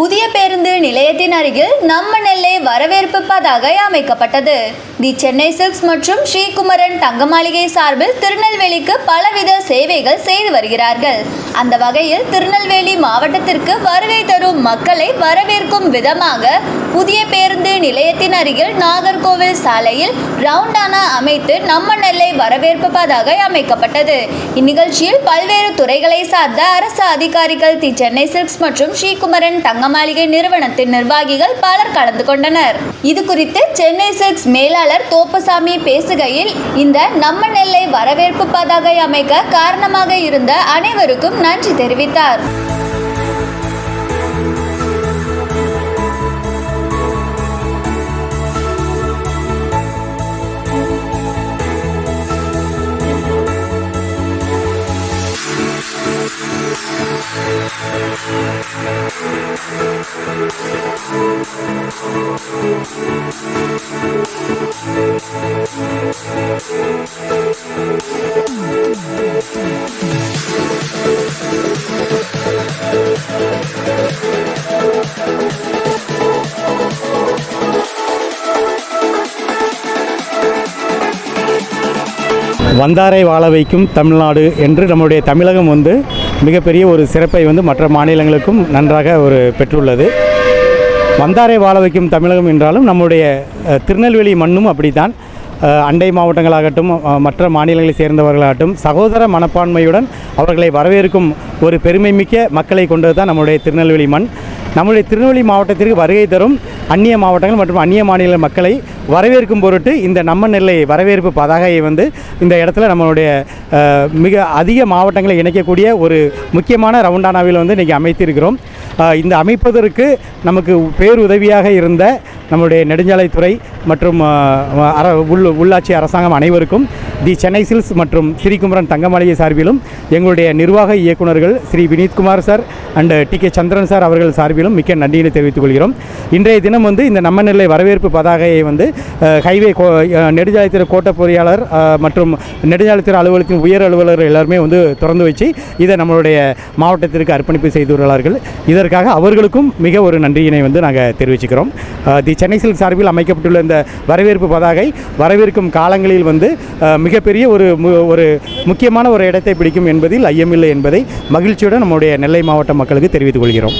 புதிய பேருந்து நிலையத்தின் அருகில் நம்ம நெல்லை வரவேற்பு பதாகை அமைக்கப்பட்டது. தி சென்னை சில்க்ஸ் மற்றும் ஸ்ரீகுமரன் தங்க மாளிகை சார்பில் திருநெல்வேலிக்கு பலவித சேவைகள் செய்து வருகிறார்கள். அந்த வகையில் திருநெல்வேலி மாவட்டத்திற்கு வருகை தரும் மக்களை வரவேற்கும் விதமாக புதிய பேருந்து நிலையத்தின் அருகில் நாகர்கோவில் சாலையில் ரவுண்டானா அமைத்து நம்ம நெல்லை வரவேற்பு பதாகை அமைக்கப்பட்டது. இந்நிகழ்ச்சியில் பல்வேறு துறைகளை சார்ந்த அரசு அதிகாரிகள் தி. சென்னை சில்க்ஸ் மற்றும் ஸ்ரீகுமரன் தங்க மாளிகை நிறுவனத்தின் நிர்வாகிகள் பலர் கலந்து கொண்டனர். இது குறித்து சென்னை சில்க்ஸ் மேலாளர் தோப்புசாமி பேசுகையில் இந்த நம்ம நெல்லை வரவேற்பு பதாகை அமைக்க காரணமாக இருந்த அனைவருக்கும் நன்றி தெரிவித்தார் வந்தாரை வாழ வைக்கும் தமிழ்நாடு என்று நம்முடைய தமிழகம் வந்து மிகப்பெரிய ஒரு சிறப்பை வந்து மற்ற மாநிலங்களுக்கும் நன்றாக ஒரு பெற்றுள்ளது. வந்தாரை வாழ வைக்கும் தமிழகம் என்றாலும் நம்முடைய திருநெல்வேலி மண்ணும் அப்படித்தான். அண்டை மாவட்டங்களாகட்டும் மற்ற மாநிலங்களை சேர்ந்தவர்களாகட்டும் சகோதர மனப்பான்மையுடன் அவர்களை வரவேற்கும் ஒரு பெருமை மிக்க மக்களை கொண்டது தான் நம்முடைய திருநெல்வேலி மண். நம்முடைய திருநெல்வேலி மாவட்டத்திற்கு வருகை தரும் அந்நிய மாவட்டங்கள் மற்றும் அந்நிய மாநில மக்களை வரவேற்கும் பொருட்டு இந்த நம்ம நெல்லை வரவேற்பு பதாகையை வந்து இந்த இடத்துல நம்மளுடைய மிக அதிக மாவட்டங்களை இணைக்கக்கூடிய ஒரு முக்கியமான ரவுண்டானாவில் வந்து இன்றைக்கி அமைத்திருக்கிறோம். இந்த அமைப்பதற்கு நமக்கு பேருதவியாக இருந்த நம்முடைய நெடுஞ்சாலைத்துறை மற்றும் அர உள் உள்ளாட்சி அரசாங்கம் அனைவருக்கும் தி சென்னை சில்ஸ் மற்றும் ஸ்ரீகுமரன் தங்கமலையை சார்பிலும் எங்களுடைய நிர்வாக இயக்குனர்கள் Shri Vineethkumar sir and D K Chandran sir அவர்கள் சார்பிலும் மிக்க நன்றியினை தெரிவித்துக் கொள்கிறோம் இன்றைய தினம் வந்து இந்த நம்ம நெல்லை வரவேற்பு பதாகையை வந்து ஹைவே கோ நெடுஞ்சாலைத்துறை கோட்ட பொறியாளர் மற்றும் நெடுஞ்சாலைத்துறை அலுவலகத்தின் உயர் அலுவலர்கள் எல்லாருமே வந்து திறந்து வச்சு இதை நம்மளுடைய மாவட்டத்திற்கு அர்ப்பணிப்பு செய்துள்ளார்கள். இதற்காக அவர்களுக்கும் மிக ஒரு நன்றியினை வந்து நாங்கள் தெரிவிச்சுக்கிறோம். தி சென்னை சில்க் சார்பில் அமைக்கப்பட்டுள்ள இந்த வரவேற்பு பதாகை வரவேற்கும் காலங்களில் வந்து மிக மிகப்பெரிய ஒரு மு- ஒரு முக்கியமான ஒரு இடத்தை பிடிக்கும் என்பதில் ஐயமில்லை என்பதை மகிழ்ச்சியுடன் நம்முடைய நெல்லை மாவட்ட மக்களுக்கு தெரிவித்துக் கொள்கிறோம்.